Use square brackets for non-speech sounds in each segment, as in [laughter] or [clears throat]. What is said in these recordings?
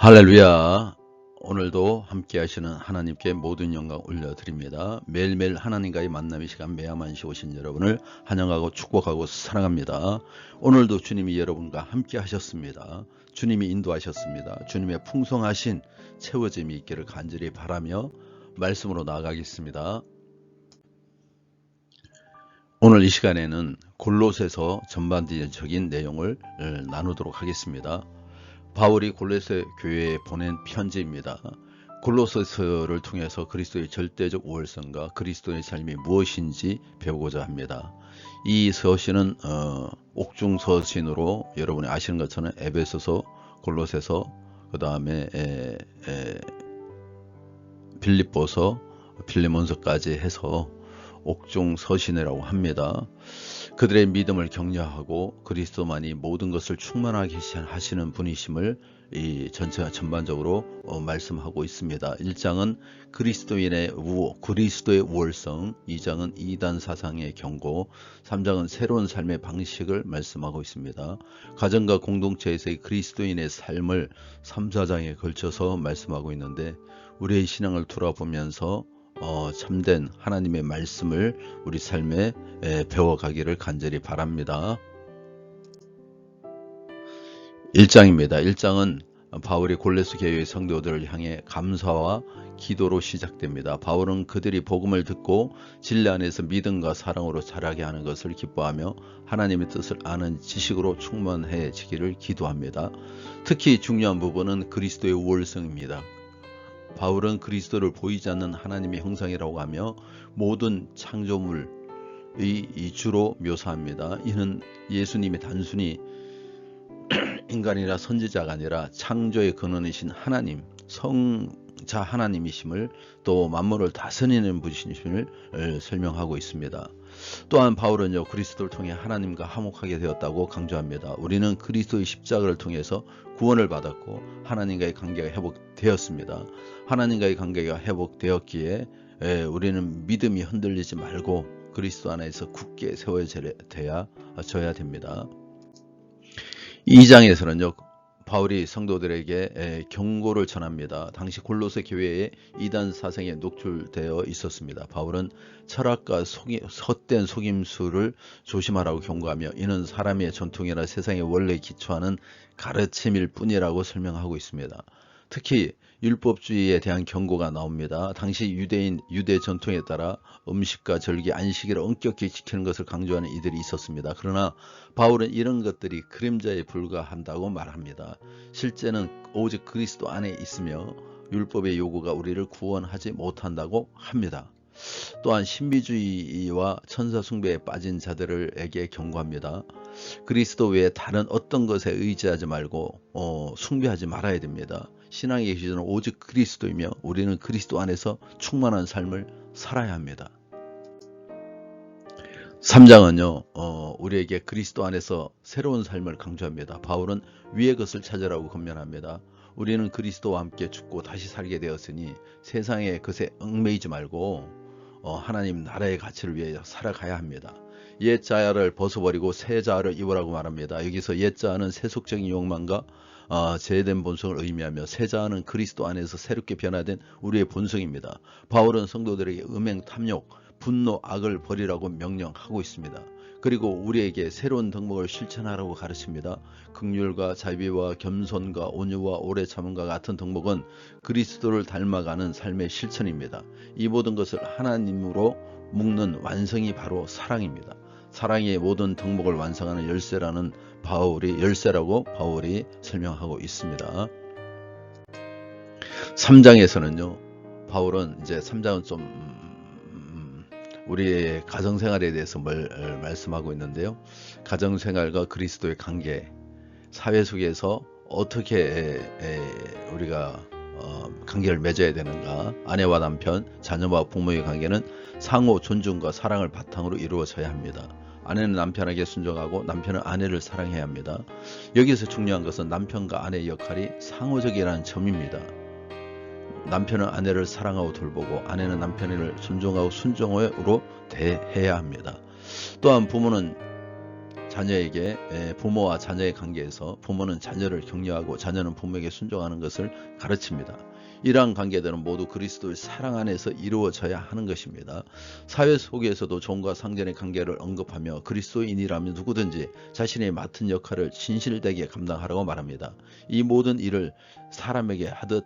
할렐루야. 오늘도 함께 하시는 하나님께 모든 영광 올려드립니다. 매일매일 하나님과의 만남의 시간 매야만시 오신 여러분을 환영하고 축복하고 사랑합니다. 오늘도 주님이 여러분과 함께 하셨습니다. 주님이 인도하셨습니다. 주님의 풍성하신 채워짐이 있기를 간절히 바라며 말씀으로 나아가겠습니다. 오늘 이 시간에는 골로새서 전반적인 내용을 나누도록 하겠습니다. 바울이 골로새 교회에 보낸 편지입니다. 골로새서를 통해서 그리스도의 절대적 우월성과 그리스도의 삶이 무엇인지 배우고자 합니다. 이 서신은 어, 옥중 서신으로 여러분이 아시는 것처럼 에베소서, 골로새서, 그 다음에 빌립보서, 빌리몬서까지 해서 옥중 서신이라고 합니다. 그들의 믿음을 격려하고 그리스도만이 모든 것을 충만하게 하시는 분이심을 이 전체 전반적으로 어, 말씀하고 있습니다. 1장은 그리스도인의 우 그리스도의 우월성, 2장은 이단 사상의 경고, 3장은 새로운 삶의 방식을 말씀하고 있습니다. 가정과 공동체에서의 그리스도인의 삶을 3, 4장에 걸쳐서 말씀하고 있는데 우리의 신앙을 돌아보면서 어, 참된 하나님의 말씀을 우리 삶에 에, 배워가기를 간절히 바랍니다. 1장입니다. 1장은 바울이 골레스 교회의 성도들을 향해 감사와 기도로 시작됩니다. 바울은 그들이 복음을 듣고 진리 안에서 믿음과 사랑으로 자라게 하는 것을 기뻐하며 하나님의 뜻을 아는 지식으로 충만해지기를 기도합니다. 특히 중요한 부분은 그리스도의 우월성입니다. 바울은 그리스도를 보이지 않는 하나님의 형상이라고 하며 모든 창조물의 주로 묘사합니다. 이는 예수님이 단순히 [clears throat] 인간이라 선지자가 아니라 창조의 근원이신 하나님, 성 자 하나님이심을 또 만물을 다스리는 분이심을 설명하고 있습니다. 또한 바울은요 그리스도를 통해 하나님과 화목하게 되었다고 강조합니다. 우리는 그리스도의 십자가를 통해서 구원을 받았고 하나님과의 관계가 회복되었습니다. 하나님과의 관계가 회복되었기에 에, 우리는 믿음이 흔들리지 말고 그리스도 안에서 굳게 세워져야 됩니다. 2장에서는요 바울이 성도들에게 경고를 전합니다. 당시 골로새 교회에 이단 사상에 노출되어 있었습니다. 바울은 철학과 속이, 헛된 속임수를 조심하라고 경고하며 이는 사람의 전통이나 세상의 원래 기초하는 가르침일 뿐이라고 설명하고 있습니다. 특히 율법주의에 대한 경고가 나옵니다. 당시 유대인 유대 전통에 따라 음식과 절기, 안식일을 엄격히 지키는 것을 강조하는 이들이 있었습니다. 그러나 바울은 이런 것들이 그림자에 불과한다고 말합니다. 실제는 오직 그리스도 안에 있으며 율법의 요구가 우리를 구원하지 못한다고 합니다. 또한 신비주의와 천사 숭배에 빠진 자들에게 경고합니다. 그리스도 외에 다른 어떤 것에 의지하지 말고 어, 숭배하지 말아야 됩니다. 신앙의 기준은 오직 그리스도이며 우리는 그리스도 안에서 충만한 삶을 살아야 합니다. 3장은요, 어, 우리에게 그리스도 안에서 새로운 삶을 강조합니다. 바울은 위의 것을 찾으라고 건면합니다. 우리는 그리스도와 함께 죽고 다시 살게 되었으니 세상의 것에 얽매이지 말고 어, 하나님 나라의 가치를 위해 살아가야 합니다. 옛 자아를 벗어버리고 새 자아를 입으라고 말합니다. 여기서 옛 자아는 세속적인 욕망과 어, 제된 본성을 의미하며 새 자아는 그리스도 안에서 새롭게 변화된 우리의 본성입니다. 바울은 성도들에게 음행, 탐욕, 분노, 악을 버리라고 명령하고 있습니다. 그리고 우리에게 새로운 덕목을 실천하라고 가르칩니다. 극률과 자비와 겸손과 온유와 오래 참음과 같은 덕목은 그리스도를 닮아가는 삶의 실천입니다. 이 모든 것을 하나님으로 묶는 완성이 바로 사랑입니다. 사랑의 모든 덕목을 완성하는 열쇠라는 바울이 열쇠라고 바울이 설명하고 있습니다. 3장에서는요. 바울은 이제 3장은 좀 음, 우리의 가정생활에 대해서 뭘 말씀하고 있는데요. 가정생활과 그리스도의 관계, 사회 속에서 어떻게 우리가 어, 관계를 맺어야 되는가 아내와 남편, 자녀와 부모의 관계는 상호 존중과 사랑을 바탕으로 이루어져야 합니다. 아내는 남편에게 순종하고 남편은 아내를 사랑해야 합니다. 여기서 중요한 것은 남편과 아내의 역할이 상호적이라는 점입니다. 남편은 아내를 사랑하고 돌보고 아내는 남편을 존중하고 순종으로 대해야 합니다. 또한 부모는 자녀에게 에, 부모와 자녀의 관계에서 부모는 자녀를 격려하고 자녀는 부모에게 순종하는 것을 가르칩니다. 이러한 관계들은 모두 그리스도의 사랑 안에서 이루어져야 하는 것입니다. 사회 속에서도 종과 상전의 관계를 언급하며 그리스도인이라면 누구든지 자신의 맡은 역할을 진실되게 감당하라고 말합니다. 이 모든 일을 사람에게 하듯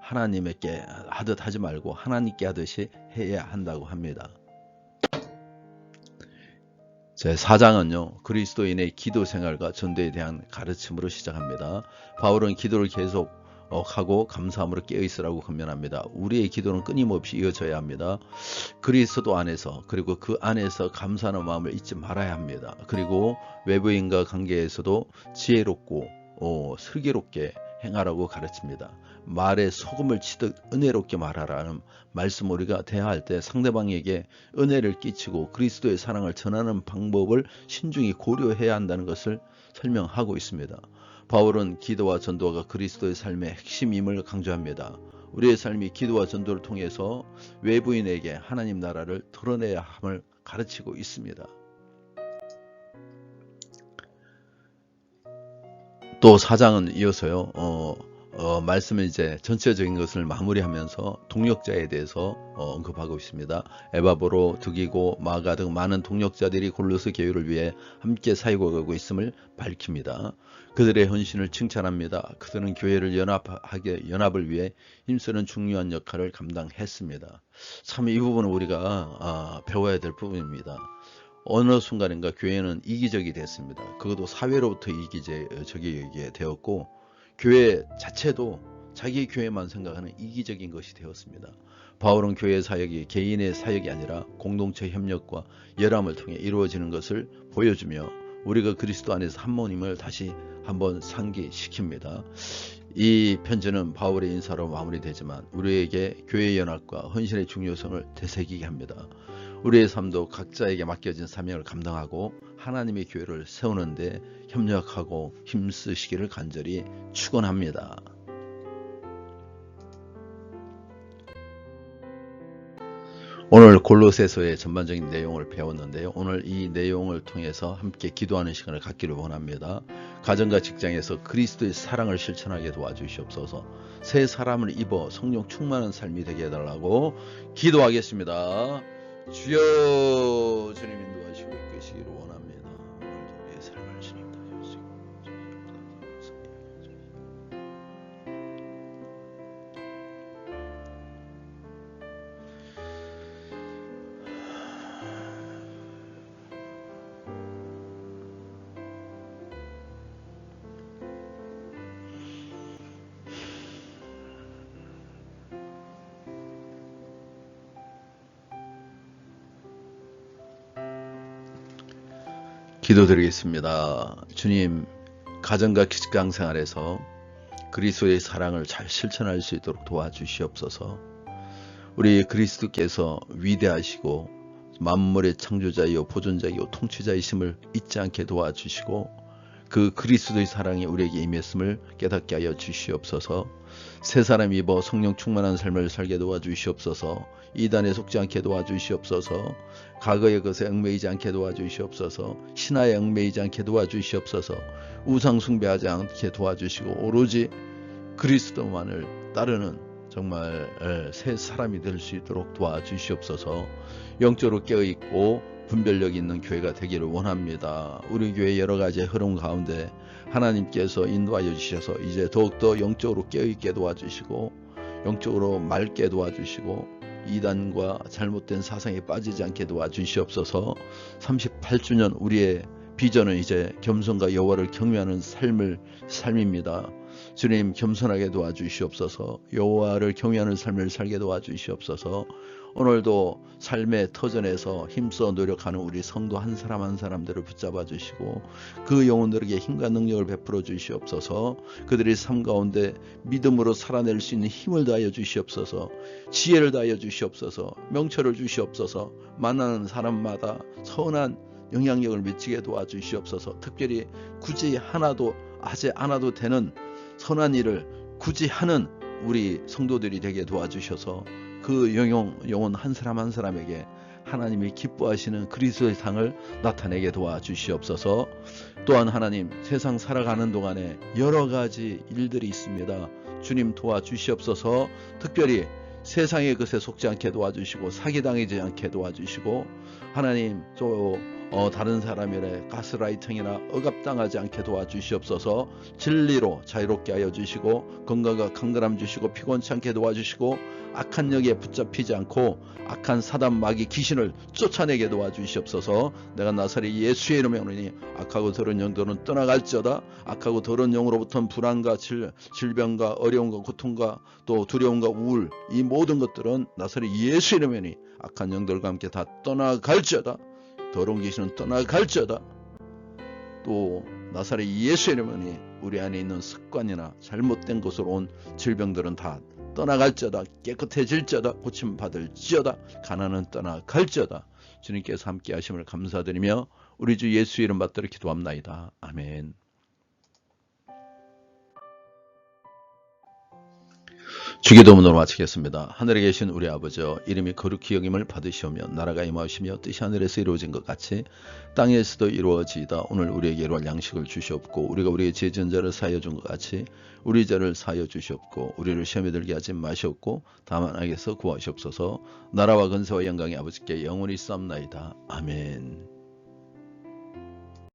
하나님에게 하듯 하지 말고 하나님께 하듯이 해야 한다고 합니다. 제 4장은요, 그리스도인의 기도 생활과 전도에 대한 가르침으로 시작합니다. 바울은 기도를 계속 하고 감사함으로 깨어있으라고 권면합니다. 우리의 기도는 끊임없이 이어져야 합니다. 그리스도 안에서 그리고 그 안에서 감사하는 마음을 잊지 말아야 합니다. 그리고 외부인과 관계에서도 지혜롭고 어, 슬기롭게 행하라고 가르칩니다. 말에 소금을 치듯 은혜롭게 말하라는 말씀 우리가 대화할 때 상대방에게 은혜를 끼치고 그리스도의 사랑을 전하는 방법을 신중히 고려해야 한다는 것을 설명하고 있습니다. 바울은 기도와 전도가 그리스도의 삶의 핵심임을 강조합니다. 우리의 삶이 기도와 전도를 통해서 외부인에게 하나님 나라를 드러내야 함을 가르치고 있습니다. 또 사장은 이어서요. 어, 어, 말씀은 이제 전체적인 것을 마무리하면서 동력자에 대해서 어, 언급하고 있습니다. 에바보로, 득이고, 마가 등 많은 동력자들이 골로스 교회를 위해 함께 사역하고 있음을 밝힙니다. 그들의 헌신을 칭찬합니다. 그들은 교회를 연합하게 연합을 위해 힘쓰는 중요한 역할을 감당했습니다. 참 이 부분은 우리가 아, 배워야 될 부분입니다. 어느 순간인가 교회는 이기적이 됐습니다. 그것도 사회로부터 이기적이 되었고 교회 자체도 자기 교회만 생각하는 이기적인 것이 되었습니다. 바울은 교회 사역이 개인의 사역이 아니라 공동체 협력과 열함을 통해 이루어지는 것을 보여주며 우리가 그리스도 안에서 한 모임을 다시 한번 상기시킵니다. 이 편지는 바울의 인사로 마무리되지만 우리에게 교회 연합과 헌신의 중요성을 되새기게 합니다. 우리의 삶도 각자에게 맡겨진 사명을 감당하고 하나님의 교회를 세우는데 협력하고 힘쓰시기를 간절히 축원합니다. 오늘 골로새서의 전반적인 내용을 배웠는데요. 오늘 이 내용을 통해서 함께 기도하는 시간을 갖기를 원합니다. 가정과 직장에서 그리스도의 사랑을 실천하게 도와주시옵소서. 새 사람을 입어 성령 충만한 삶이 되게 해달라고 기도하겠습니다. 주여 주님 인도하시고 이끄시기를 원합니다. 기도드리겠습니다. 주님, 가정과 직장 생활에서 그리스도의 사랑을 잘 실천할 수 있도록 도와주시옵소서. 우리 그리스도께서 위대하시고 만물의 창조자이요 보존자이요 통치자이심을 잊지 않게 도와주시고 그 그리스도의 사랑이 우리에게 임했음을 깨닫게 하여 주시옵소서. 새 사람 입어 성령 충만한 삶을 살게 도와주시옵소서. 이단에 속지 않게 도와주시옵소서. 과거의 것에 얽매이지 않게 도와주시옵소서. 신화에 얽매이지 않게 도와주시옵소서. 우상 숭배하지 않게 도와주시고 오로지 그리스도만을 따르는 정말 새 사람이 될 수 있도록 도와주시옵소서. 영적으로 깨어 있고 분별력 있는 교회가 되기를 원합니다. 우리 교회 여러 가지 흐름 가운데 하나님께서 인도하여 주셔서 이제 더욱더 영적으로 깨어있게 도와주시고 영적으로 맑게 도와주시고 이단과 잘못된 사상에 빠지지 않게 도와주시옵소서 38주년 우리의 비전은 이제 겸손과 여호와를 경외하는 삶을 삶입니다. 주님 겸손하게 도와주시옵소서 여호와를 경외하는 삶을 살게 도와주시옵소서 오늘도 삶의 터전에서 힘써 노력하는 우리 성도 한 사람 한 사람들을 붙잡아 주시고 그 영혼들에게 힘과 능력을 베풀어 주시옵소서. 그들의 삶 가운데 믿음으로 살아낼 수 있는 힘을 다하여 주시옵소서. 지혜를 다하여 주시옵소서. 명철을 주시옵소서. 만나는 사람마다 선한 영향력을 미치게 도와주시옵소서. 특별히 굳이 하나도 하지 않아도 되는 선한 일을 굳이 하는 우리 성도들이 되게 도와주셔서 그 영혼, 영혼 한 사람 한 사람에게 하나님이 기뻐하시는 그리스도의 상을 나타내게 도와주시옵소서. 또한 하나님 세상 살아가는 동안에 여러 가지 일들이 있습니다. 주님 도와주시옵소서. 특별히 세상의 것에 속지 않게 도와주시고 사기당하지 않게 도와주시고 하나님 또 어, 다른 사람의 가스라이팅이나 억압당하지 않게 도와주시옵소서. 진리로 자유롭게 하여 주시고 건강과 강건함 주시고 피곤치 않게 도와주시고 악한 역에 붙잡히지 않고 악한 사단 마귀 귀신을 쫓아내게 도와주시옵소서. 내가 나사렛 예수의 이름에 오르니 악하고 더러운 영들은 떠나갈지어다. 악하고 더러운 영으로부터는 불안과 질, 질병과 어려움과 고통과 또 두려움과 우울 이 모든 것들은 나사렛 예수의 이름에 오니 악한 영들과 함께 다 떠나갈지어다 더러운 귀신은 떠나갈지어다. 또 나사렛 예수의 이름에 우리 안에 있는 습관이나 잘못된 것으로 온 질병들은 다 떠나갈지어다. 깨끗해질지어다. 고침받을지어다. 가난은 떠나갈지어다. 주님께서 함께 하심을 감사드리며 우리 주 예수 이름 받들어 기도합나이다. 아멘 주기도문으로 마치겠습니다. 하늘에 계신 우리 아버지여 이름이 거룩히 여김을 받으시오며 나라가 임하시며 뜻이 하늘에서 이루어진 것 같이 땅에서도 이루어지이다. 오늘 우리에게 이루할 양식을 주시옵고 우리가 우리의 죄전자를 사하여 준 것 같이 우리 죄를 사하여 주시옵고 우리를 시험에 들게 하지 마시옵고 다만 악에서 구하시옵소서 나라와 근세와 영광의 아버지께 영원히 쌈나이다. 아멘